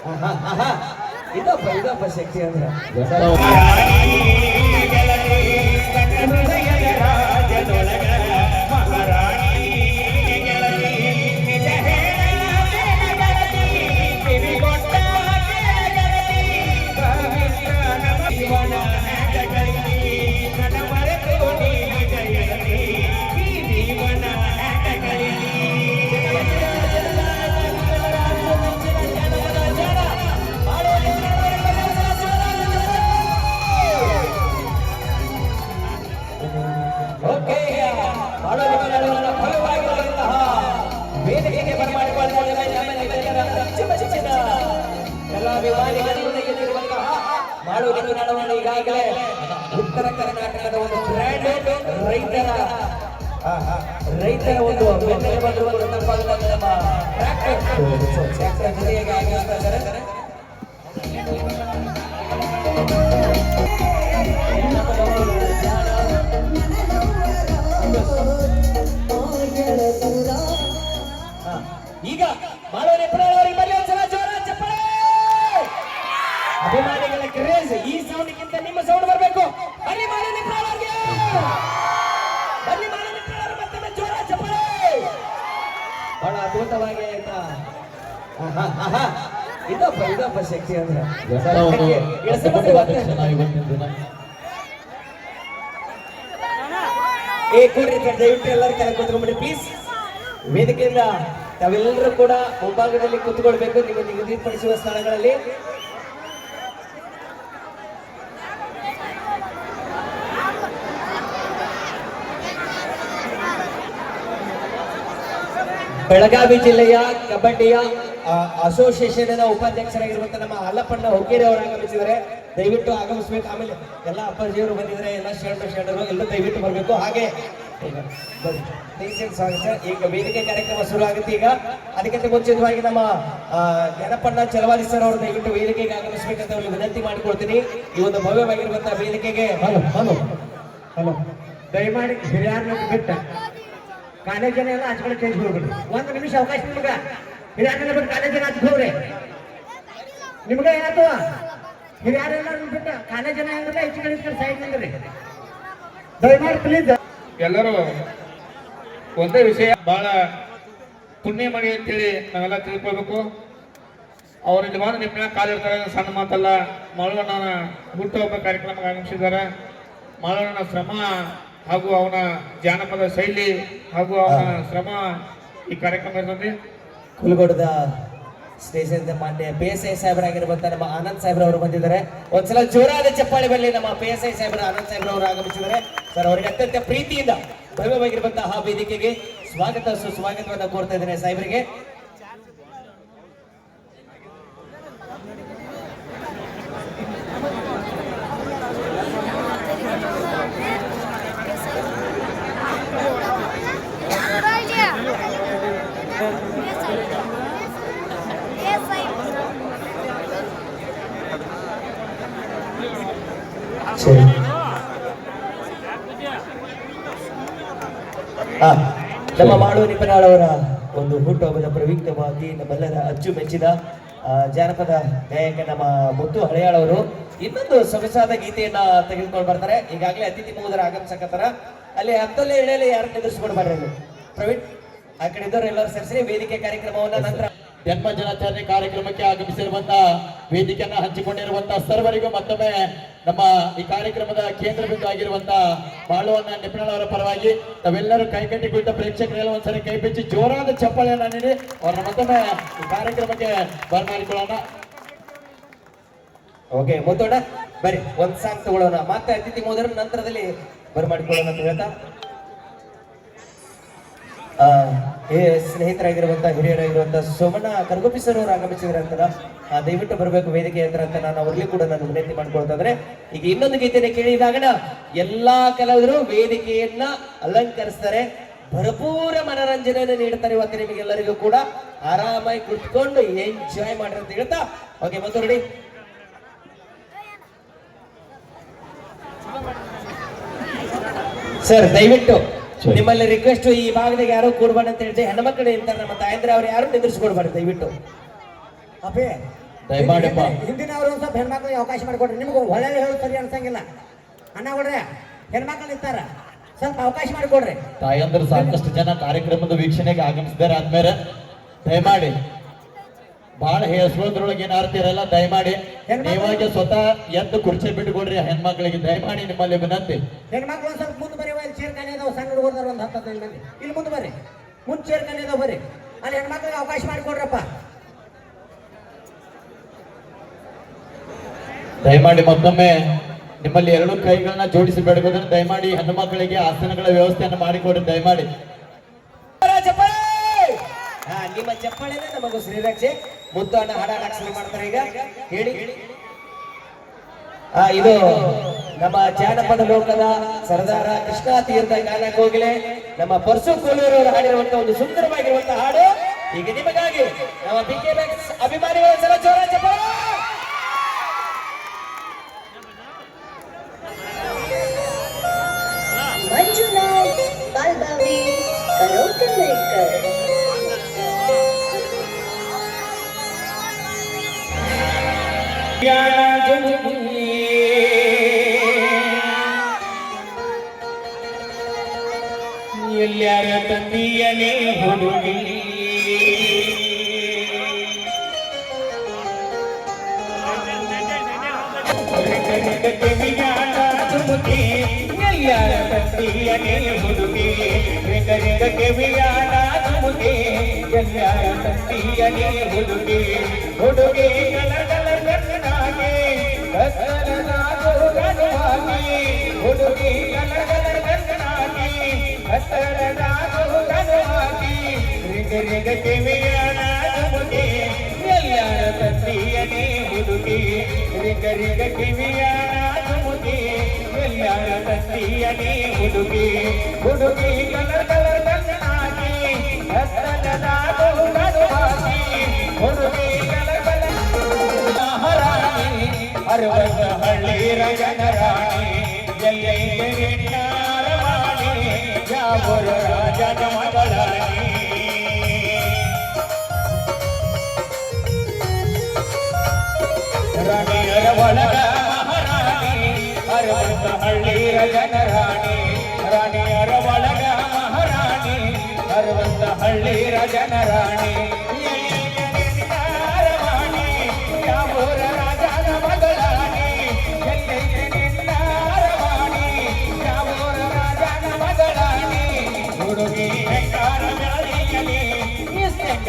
ಇದಪ್ಪ ಇದಪ್ಪ ಶಕ್ತಿ ಅಂದ್ರೆ. ಈಗಾಗಲೇ ಉತ್ತರ ಕರ್ನಾಟಕದ ಒಂದು ಬ್ರ್ಯಾಂಡೆಡ್ ರೈತರ ರೈತರ ಒಂದು ಬೆನ್ನೆಲುಬಾಗಿರುವಂತಹ ನಮ್ಮ ಟ್ರ್ಯಾಕ್ಟರ್ ಇದಪ್ಪ ಇದಪ್ಪ ಶಕ್ತಿ ಅಂದ್ರೆ. ಜನತಾವನ್ನು ಇಳಿಸ್ಬಿಟ್ಟು ಮತ್ತೆ. ಅಧ್ಯಕ್ಷನ ಇವತ್ತಿನ ದಿನ. ಏ ಕೂಡ್ರಿ ದಯವಿಟ್ಟು ಎಲ್ಲರೂ ಕೆಳಗೆ ಕೂತ್ಕೊಂಡ್ಬಿಡಿ ಪ್ಲೀಸ್ ವೇದಿಕೆಯಿಂದ ತಾವೆಲ್ಲರೂ ಕೂಡ ಮುಂಭಾಗದಲ್ಲಿ ಕೂತ್ಕೊಳ್ಬೇಕು ನೀವು ನಿಗದಿಪಡಿಸುವ ಸ್ಥಳಗಳಲ್ಲಿ. ಬೆಳಗಾವಿ ಜಿಲ್ಲೆಯ ಕಬಡ್ಡಿಯ ಅಸೋಸಿಯೇಷನ್ ಉಪಾಧ್ಯಕ್ಷರಾಗಿರುವಂತ ನಮ್ಮ ಅಲ್ಲಪ್ಪಣ್ಣ ಹೊಕ್ಕೇರಿ ಅವರು ಆಗಮಿಸಿದರೆ ದಯವಿಟ್ಟು ಆಗಮಿಸ್ಬೇಕು. ಆಮೇಲೆ ಎಲ್ಲ ಅಪ್ಪಾಜಿಯವರು ಬಂದಿದ್ರೆ ಎಲ್ಲ ಶರಣರು ಶರಣರು ಎಲ್ಲ ದಯವಿಟ್ಟು ಬರಬೇಕು. ಹಾಗೆ ಈಗ ವೇದಿಕೆ ಕಾರ್ಯಕ್ರಮ ಶುರು ಆಗುತ್ತೆ ಈಗ. ಅದಕ್ಕಿಂತ ಮುಂಚಿತವಾಗಿ ನಮ್ಮ ಗಣಪಣ್ಣ ಚಲವಾದಿ ಸರ್ ಅವರು ದಯವಿಟ್ಟು ವೇದಿಕೆಗೆ ಆಗಮಿಸಬೇಕಂತ ಅವ್ರಿಗೆ ವಿನಂತಿ ಮಾಡಿಕೊಳ್ತೀನಿ ಈ ಒಂದು ಭವ್ಯವಾಗಿರುವಂತಹ ವೇದಿಕೆಗೆ ಹಲೋ ಹಲೋ ಬಿಟ್ಟ. ಕಾಲೇಜನ್ನ ಎಲ್ಲ ಆಚೆ ಚೇಂಜ್ ಒಂದು ನಿಮಿಷ ಅವಕಾಶ ನಿಮ್ಗ. ಹಿರಿಯರ್ನ ಕಾಲೇಜಿನ ಕಾಲೇಜನ ನಿಮ್ಗೆ ಏನಾಯ್ತು? ಹಿರಿಯರೆಲ್ಲ ಬಿಟ್ಟು ಕಾಲೇಜಿನ ಹೆಂಗಲ್ಲ ಹೆಚ್ಚು ಕಡೆ ಸೈಡ್ ನಿಂದ್ರಿ. ದಯಮಾಡಿ ಪ್ಲೀಸ್ ಎಲ್ಲರೂ ಒಂದೇ ವಿಷಯ, ಬಹಳ ಪುಣ್ಯ ಮಾಡಿ ಅಂತೇಳಿ ನಾವೆಲ್ಲ ತಿಳ್ಕೊಬೇಕು ಅವರ ನಿಜವಾನ ಬಂದು ನಿಮ್ಮ ಕಾಲಿರ್ತಾರೆ ಸಣ್ಣ ಮಾತಲ್ಲ. ಮಾಳವಣ್ಣನ ಹುಟ್ಟುಹಬ್ಬ ಕಾರ್ಯಕ್ರಮಕ್ಕೆ ಆಗಮಿಸಿದ್ದಾರೆ. ಮಾಳವಣ್ಣನ ಶ್ರಮ ಹಾಗೂ ಅವನ ಜಾನಪದ ಶೈಲಿ ಹಾಗೂ ಅವನ ಶ್ರಮ ಈ ಕಾರ್ಯಕ್ರಮ ಇರ್ತದೆ ಕುಲಗೋಡದ ಸ್ಟೇಷನ್ ಮಾನ್ಯ ಪಿ ಎಸ್ ಐ ಸಾಹೇಬರಾಗಿರುವಂತ ನಮ್ಮ ಆನಂದ್ ಸಾಹೇಬ್ರ ಅವರು ಬಂದಿದ್ದಾರೆ. ಒಂದ್ಸಲ ಜೋರಾದ ಚಪ್ಪಾಳೆ ಬರಲಿ ನಮ್ಮ ಪಿ ಎಸ್ ಐ ಸಾಹೇಬ್ರ ಆನಂದ್ ಸಾಹೇಬ್ರ ಅವರು ಆಗಮಿಸಿದ್ದಾರೆ. ಸರ್, ಅವರಿಗೆ ಅತ್ಯಂತ ಪ್ರೀತಿಯಿಂದ ಭವ್ಯವಾಗಿರುವಂತಹ ವೇದಿಕೆಗೆ ಸ್ವಾಗತ ಸುಸ್ವಾಗತವನ್ನು ಕೋರ್ತಾ ಇದ್ದೇನೆ ಸಾಹೇಬರಿಗೆ. ಸರಿ ನಮ್ಮ ಮಾಳು ನಿಪನಾಳವರ ಒಂದು ಹುಟ್ಟುಹಬ್ಬದ ಪ್ರಯುಕ್ತವಾಗಿ ನಮ್ಮೆಲ್ಲರ ಅಚ್ಚು ಮೆಚ್ಚಿದ ಜಾನಪದ ಗಾಯಕ ನಮ್ಮ ಮುತ್ತು ಹಳೆಯಾಳವರು ಇನ್ನೊಂದು ಸೊಗಸಾದ ಗೀತೆಯನ್ನ ತೆಗೆದುಕೊಂಡು ಬರ್ತಾರೆ ಈಗಾಗಲೇ ಅತಿಥಿ ಮೂವರ ಆಗಮಿಸಕತ್ತಾರ ಅಲ್ಲಿ ಹತ್ತಲ್ಲೇ ಇಳೆಯಲ್ಲೇ ಯಾರು ನಿಲ್ಲಿಸ್ಕೊಂಡು ಬರ್ರಿ. ಪ್ರವೀಣ್, ಆ ಕಡೆ ಇದ್ದವ್ರು ಎಲ್ಲರೂ ಸೇರಿಸಿ ವೇದಿಕೆ ಕಾರ್ಯಕ್ರಮವನ್ನ ನಂತರ ಜನ್ಮ ದಿನಾಚರಣೆ ಕಾರ್ಯಕ್ರಮಕ್ಕೆ ಆಗಮಿಸಿರುವಂತಹ ವೇದಿಕೆಯನ್ನ ಹಂಚಿಕೊಂಡಿರುವಂತಹ ಸರ್ವರಿಗೂ ಮತ್ತೊಮ್ಮೆ ನಮ್ಮ ಈ ಕಾರ್ಯಕ್ರಮದ ಕೇಂದ್ರ ಬಿಂದು ಆಗಿರುವಂತಹ ಬಾಳುವನ್ನ ನಿಪುಣರ್ ಅವರ ಪರವಾಗಿ ತಾವೆಲ್ಲರೂ ಕೈಕಟ್ಟಿ ಕುಳಿತ ಪ್ರೇಕ್ಷಕರೆಲ್ಲ ಒಂದ್ಸರಿ ಕೈ ಬಿಚ್ಚಿ ಜೋರಾದ ಚಪ್ಪಾಳೆಯನ್ನ ನೀಡಿ ಅವರನ್ನ ಮತ್ತೊಮ್ಮೆ ಈ ಕಾರ್ಯಕ್ರಮಕ್ಕೆ ಬರಮಾಡಿಕೊಳ್ಳೋಣ. ಓಕೆ, ಮುತ್ತೋಣ. ಬರಿ ಒಂದ್ ಸಾಂಗ್ ತಗೊಳ್ಳೋಣ. ಮತ್ತೆ ಅತಿಥಿ ಮೋದರ ನಂತರದಲ್ಲಿ ಬರಮಾಡಿಕೊಳ್ಳೋಣ ಅಂತ ಹೇಳ್ತಾ. ಏ ಸ್ನೇಹಿತರಾಗಿರುವಂಥ ಹಿರಿಯರಾಗಿರುವಂಥ ಸೋಮಣ್ಣ ಕರ್ಗೋಪಿ ಸರ್ ಅವರು ಆ, ದಯವಿಟ್ಟು ಬರಬೇಕು ವೇದಿಕೆ ಹತ್ರ ಅಂತ ನಾನು ಅವ್ರಿಗೆ ಕೂಡ ನಾನು ವಿನಂತಿ ಮಾಡ್ಕೊಳ್ತಾ ಇದ್ರೆ ಈಗ ಇನ್ನೊಂದು ಗೀತೆಯನ್ನು ಕೇಳಿದಾಗ ಎಲ್ಲಾ ಕಲಾವಿದರು ವೇದಿಕೆಯನ್ನ ಅಲಂಕರಿಸ್ತಾರೆ. ಭರಪೂರ ಮನರಂಜನೆಯನ್ನು ನೀಡ್ತಾರೆ ಇವತ್ತು ನಿಮಗೆಲ್ಲರಿಗೂ ಕೂಡ. ಆರಾಮಾಗಿ ಕುತ್ಕೊಂಡು ಎಂಜಾಯ್ ಮಾಡ್ರಿ ಅಂತ ಹೇಳ್ತಾ. ಓಕೆ ಮತ್ತು ರೆಡಿ ಸರ್ ದಯವಿಟ್ಟು. ನಿಮ್ಮಲ್ಲಿ ರಿಕ್ವೆಸ್ಟ್ ಈ ಭಾಗದಾಗ ಯಾರು ಕೂಡ್ಬಾರ್ದು ಅಂತ ಹೇಳ್ತೀವಿ ಹೆಣ್ಮಕ್ಳು ಇರ್ತಾರೆ ನಮ್ಮ ತಾಯಂದ್ರೆ ಅವ್ರು ಯಾರು ನಿಂದಿರ್ಸ್ಕೊಡ್ಬಾರ್ದು ದಯವಿಟ್ಟು. ಅಪೇ ದಯಮಾಡಿಪ್ಪ ಹಿಂದಿನವರು ಅವರು ಸ್ವಲ್ಪ ಹೆಣ್ಮಕ್ಳಿಗೆ ಅವಕಾಶ ಮಾಡಿಕೊಡ್ರಿ ನಿಮ್ಗೆ ಒಳ್ಳೆ ಹೇಳೋದು ಸರಿ ಅನ್ಸಂಗಿಲ್ಲ. ಅಣ್ಣ ಕೊಡ್ರಿ ಹೆಣ್ಮಕ್ಳು ಇರ್ತಾರ ಸ್ವಲ್ಪ ಅವಕಾಶ ಮಾಡಿಕೊಡ್ರಿ. ತಾಯಂದ್ರು ಸಾಕಷ್ಟು ಜನ ಕಾರ್ಯಕ್ರಮದ ವೀಕ್ಷಣೆಗೆ ಆಗಮಿಸಿದಾರೆ ಆದ್ಮೇಲೆ ದಯಮಾಡಿ ಬಹಳ ಹೇಳ್ಸೋದ್ರೊಳಗೆ ಏನಾರ್ತಿರಲ್ಲ ದಯಮಾಡಿ ನೀವಾಗ ಸ್ವತಃ ಎದ್ದು ಕುರ್ಚಿ ಬಿಟ್ಟುಕೊಡ್ರಿ ಹೆಣ್ಮಕ್ಳಿಗೆ. ದಯಮಾಡಿ ನಿಮ್ಮಲ್ಲಿ ವಿನಂತಿ. ಹೆಣ್ಮಕ್ಳು ಒಂದ್ ಸ್ವಲ್ಪ ಮುಂದೆ ಬರೀ ಇಲ್ಲಿ ಚೇರ್ ಇದಾವೆ ಸಣ್ಣ ಹುಡುಗರ್ದಾರ ಒಂದು ಹತ್ತು ಹದಿನೈದು ಮಂದಿ. ಇಲ್ಲಿ ಮುಂದೆ ಬರ್ರಿ ಮುಂದೆ ಚೇರ್ ಕನೆ ಇದಾವೆ ಬರ್ರಿ ಅಲ್ಲಿ ಹೆಣ್ಮಕ್ಳಿಗೆ ಅವಕಾಶ ಮಾಡಿಕೊಡ್ರಪ್ಪ ದಯಮಾಡಿ ಮತ್ತೊಮ್ಮೆ ನಿಮ್ಮಲ್ಲಿ ಎರಡು ಕೈಗಳನ್ನ ಜೋಡಿಸಿ ಬೇಡಬೇಕಂದ್ರೆ ದಯಮಾಡಿ ಹೆಣ್ಣು ಮಕ್ಕಳಿಗೆ ಆಸನಗಳ ವ್ಯವಸ್ಥೆಯನ್ನು ಮಾಡಿಕೊಡ್ರಿ ದಯಮಾಡಿ. ನಿಮ್ಮ ಚಪ್ಪಾಳೆನೇ ನಮಗೂ ಶ್ರೀರಕ್ಷೆ ಮುದ್ದು ಅಣ್ಣ ಹಾಡ ಹಾಡಕ್ ಶುರು ಮಾಡ್ತಾರೆ ಈಗ. ಹೇಳಿ. ಆ, ಇದು ನಮ್ಮ ಜಾನಪದ ಲೋಕದ ಸರದಾರ ಕೃಷ್ಣ ತೀರ್ಥ ಗಾನ ಕೋಗಿಲೆ ನಮ್ಮ ಪರ್ಸು ಕೋಲೂರು ಹಾಡಿರುವಂತ ಒಂದು ಸುಂದರವಾಗಿರುವಂತಹ ಹಾಡು. ಈಗ ನಿಮಗಾಗಿ ನಮ್ಮ ಬಿ ಕೆ ಅಭಿಮಾನಿಗಳ ಸಲ ಜೋರ ಚಪ್ಪಾಳೆ ಮಂಜುನಾಥ್, ಬಾಲ್ಬಾವಿ ಕರೋಕಲ್ಕರ್ ಎಲ್ಲಾರ ತಂದಿಯನೇ ಹುಡುಗಿ ಎಲ್ಲಾರ ತಂದಿಯನೇ ಹುಡುಗಿ ರೆಗ ರೆಗ ಕೆವಿಯಾಡ ತುಮುಗೆ ಎಲ್ಲಾರ ತಂದಿಯನೇ ಹುಡುಗಿ ಹುಡುಗಿ ತಂದಿಯನೇ ಹುಡುಗಿ ರೆಗ ರೆಗ ಕಿವಿಯಾಡ ತುಮುಗೆ ಎಲ್ಲಾರ ತಂದಿಯನೇ ಹುಡುಗಿ ಹುಡುಗಿ ಕಲರ್ ಕಲರ್ ಗಣ್ಣನಾಗಿ ಕತ್ತಲನಾಗು ಗನುವಾಗಿ ಹುಡುಗಿ ಕಲರ್ ಕಲರ್ ಮಹಾರಾಣಿ ಅರವತ್ತ ಹಳ್ಳಿ ರಜನರಾಣಿ ಎಲ್ಲೈತೆ ಮಾಡಿ ಯಾವರ ರಾಜನ ಮಗಳಾಣಿ ರಾಣಿಯರ ಒಳಗ ಮಹಾರಾಣಿ ಅರವತ್ತ ಹಳ್ಳಿ ರಜನರಾಣಿ ರಾಣಿಯರ ಒಳಗ ಮಹಾರಾಣಿ ಅರವತ್ತ ಹಳ್ಳಿ ರಜನರಾಣಿ ರಾಣಿ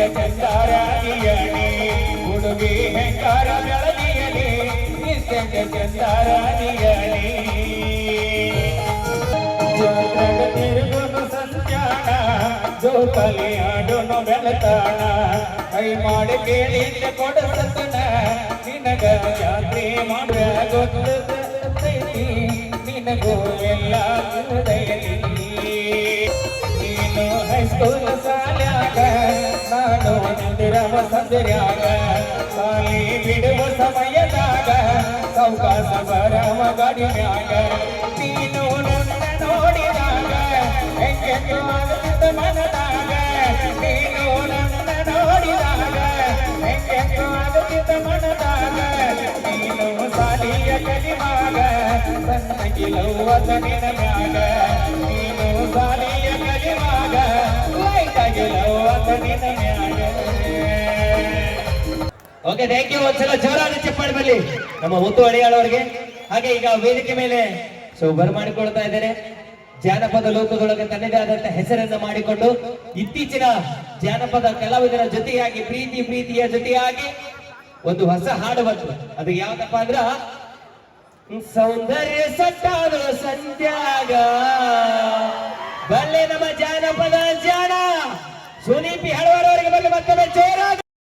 ನಿಸ್ಸಂಗ ಚಂದಾರಾಗಿಯಲಿ ಹುಡುಗಿ ಹೆಂಗಾರ ಬೆಳಗಿಯಲಿ ನಿಸ್ಸಂಗ ಚಂದಾರಾಣಿಯಲಿ ತಿರುಗುನು ಸಂಜಾಣ ಜೋತಲಿ ಆಡುನು ಬೆಳತಾಣ ಕೈ ಮಾಡಿ ಕೇಳಿದ್ದೆ ಕೊಡಸತನ ನಿನಗ ಜಾತ್ರೆ ಮಾಡ ಗೊತ್ತೈತಿ ಸಂದಿರ್ಯಾಗ ಸಾಲಿ ಬಿಡುವ ಸಮಯದಾಗ, ಸೌಕಾಸ ಬರವ ಗಡಿಮ್ಯಾಗ. ನೀನು ನನ್ನ ನೋಡಿದಾಗ, ಹೆಂಗೆಂದು ಆಗುತ್ತಿದ್ದ ಮನದಾಗ. ನೀನು ನನ್ನ ನೋಡಿದಾಗ, ಹೆಂಗೆಂದು ಆಗುತ್ತಿದ್ದ ಮನದಾಗ. ನೀನು ಸಾಲಿಯ ಕಲಿವಾಗ ಕಿಲುವ ತನಿನ ಮ್ಯಾಗ. ಓಕೆ ಥ್ಯಾಂಕ್ ಯು ಒಂದ್ಸಲ ಜೋರಾದ ಚಪ್ಪಾಳೆ ಬರಲಿ ನಮ್ಮ ಒತ್ತು ಅಡಿಯಾಳವರಿಗೆ. ಹಾಗೆ ಈಗ ವೇದಿಕೆ ಮೇಲೆ ಸೊ ಬರಮಾಡಿಕೊಳ್ತಾ ಇದ್ದಾರೆ ಜಾನಪದ ಲೋಕದೊಳಗೆ ತನ್ನದೇ ಆದಂತ ಹೆಸರನ್ನ ಮಾಡಿಕೊಂಡು ಇತ್ತೀಚಿನ ಜಾನಪದ ಕಲಾವಿದರ ಜೊತೆಯಾಗಿ, ಪ್ರೀತಿ ಪ್ರೀತಿಯ ಜೊತೆಯಾಗಿ ಒಂದು ಹೊಸ ಹಾಡು ಬಂತು. ಅದು ಯಾವ್ದಪ್ಪ ಅಂದ್ರ ಸೌಂದರ್ಯ ಸಟ್ಟಾದ ಸಂತ್ಯಾಗ ಬಲ್ಲೆ ನಮ್ಮ ಜಾನಪದ ಜಾನ ಸುನೀಪಿ ಹಳವರವರಿಗೆ ಬಗ್ಗೆ ಮತ್ತೊಮ್ಮೆ ಜೋರಾದ